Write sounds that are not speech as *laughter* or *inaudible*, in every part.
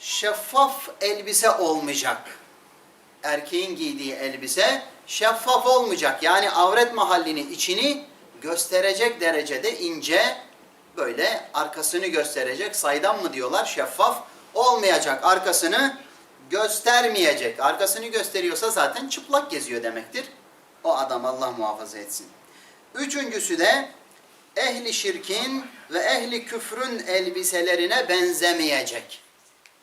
şeffaf elbise olmayacak. Erkeğin giydiği elbise şeffaf olmayacak. Yani avret mahallini içini gösterecek derecede ince böyle arkasını gösterecek. Saydam mı diyorlar? Şeffaf olmayacak. Arkasını göstermeyecek. Arkasını gösteriyorsa zaten çıplak geziyor demektir. O adam Allah muhafaza etsin. Üçüncüsü de ehli şirkin ve ehli küfrün elbiselerine benzemeyecek.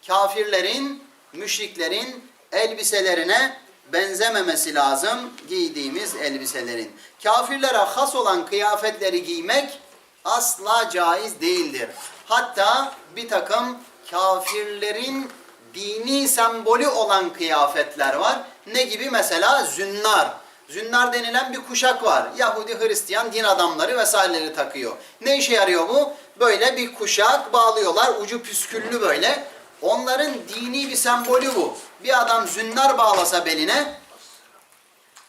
Kafirlerin, müşriklerin elbiselerine benzememesi lazım giydiğimiz elbiselerin. Kafirlere has olan kıyafetleri giymek asla caiz değildir. Hatta bir takım kafirlerin dini sembolü olan kıyafetler var. Ne gibi? Mesela zünnar. Zünnar denilen bir kuşak var. Yahudi, Hristiyan din adamları vesaireleri takıyor. Ne işe yarıyor bu? Böyle bir kuşak bağlıyorlar. Ucu püsküllü böyle. Onların dini bir sembolü bu. Bir adam zünnar bağlasa beline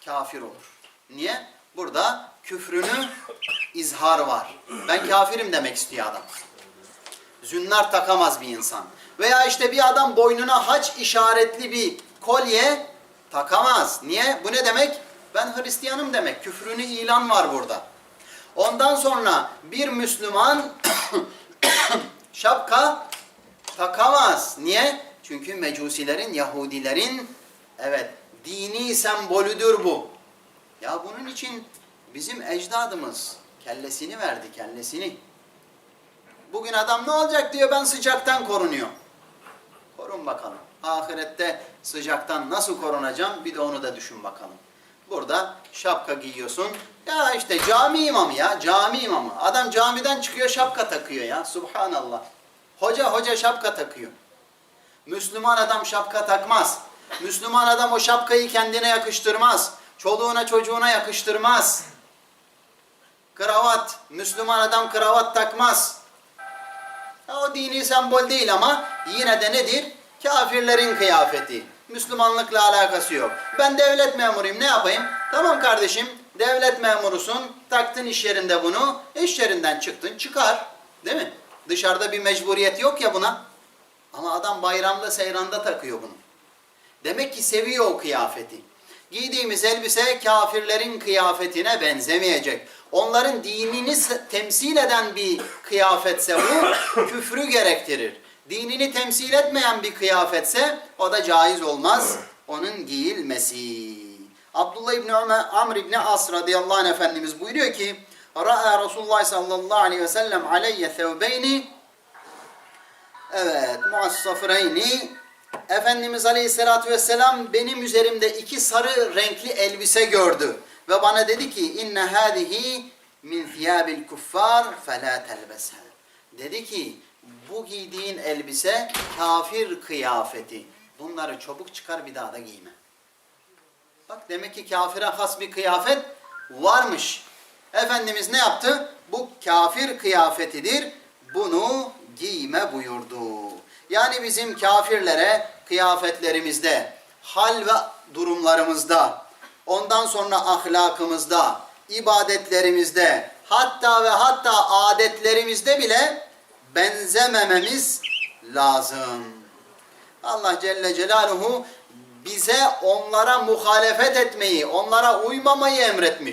kafir olur. Niye? Burada küfrünü izhar var. Ben kafirim demek istiyor adam. Zünnar takamaz bir insan. Veya işte bir adam boynuna haç işaretli bir kolye takamaz. Niye? Bu ne demek? Ben Hristiyanım demek. Küfrünü ilan var burada. Ondan sonra bir Müslüman *coughs* şapka takamaz. Niye? Çünkü mecusilerin, Yahudilerin evet dini sembolüdür bu. Ya bunun için bizim ecdadımız kellesini verdi, kellesini. Bugün adam ne olacak diyor ben sıcaktan korunuyor. Korun bakalım. Ahirette sıcaktan nasıl korunacağım bir de onu da düşün bakalım. Burada şapka giyiyorsun. Ya işte cami imamı ya cami imamı. Adam camiden çıkıyor şapka takıyor ya. Subhanallah. Hoca hoca şapka takıyor. Müslüman adam şapka takmaz. Müslüman adam o şapkayı kendine yakıştırmaz. Çoluğuna çocuğuna yakıştırmaz. Kravat. Müslüman adam kravat takmaz. O dini sembol değil ama yine de nedir? Kafirlerin kıyafeti. Müslümanlıkla alakası yok. Ben devlet memuruyum ne yapayım? Tamam kardeşim devlet memurusun. Taktın iş yerinde bunu. İş yerinden çıktın çıkar. Değil mi? Dışarıda bir mecburiyet yok ya buna. Ama adam bayramda seyranda takıyor bunu. Demek ki seviyor o kıyafeti. Giydiğimiz elbise kafirlerin kıyafetine benzemeyecek. Onların dinini temsil eden bir kıyafetse bu *coughs* küfrü gerektirir. Dinini temsil etmeyen bir kıyafetse o da caiz olmaz. Onun giyilmesi. Abdullah İbni Ömer, Amr İbni As radıyallahu anh Efendimiz buyuruyor ki Ra'a Resulullah sallallahu aleyhi ve sellem aleyye thevbeyni Evet, muassafireyni Efendimiz Aleyhisselatü Vesselam benim üzerimde iki sarı renkli elbise gördü. Ve bana dedi ki inne hâzihi min thiyabil kuffar felâ telbesha. Dedi ki bu giydiğin elbise kafir kıyafeti. Bunları çabuk çıkar bir daha da giyme. Bak demek ki kafire has bir kıyafet varmış. Efendimiz ne yaptı? Bu kafir kıyafetidir. Bunu giyme buyurdu. Yani bizim kafirlere kıyafetlerimizde, hal ve durumlarımızda, ondan sonra ahlakımızda, ibadetlerimizde, hatta ve hatta adetlerimizde bile benzemememiz lazım. Allah Celle Celaluhu bize onlara muhalefet etmeyi, onlara uymamayı emretmiş.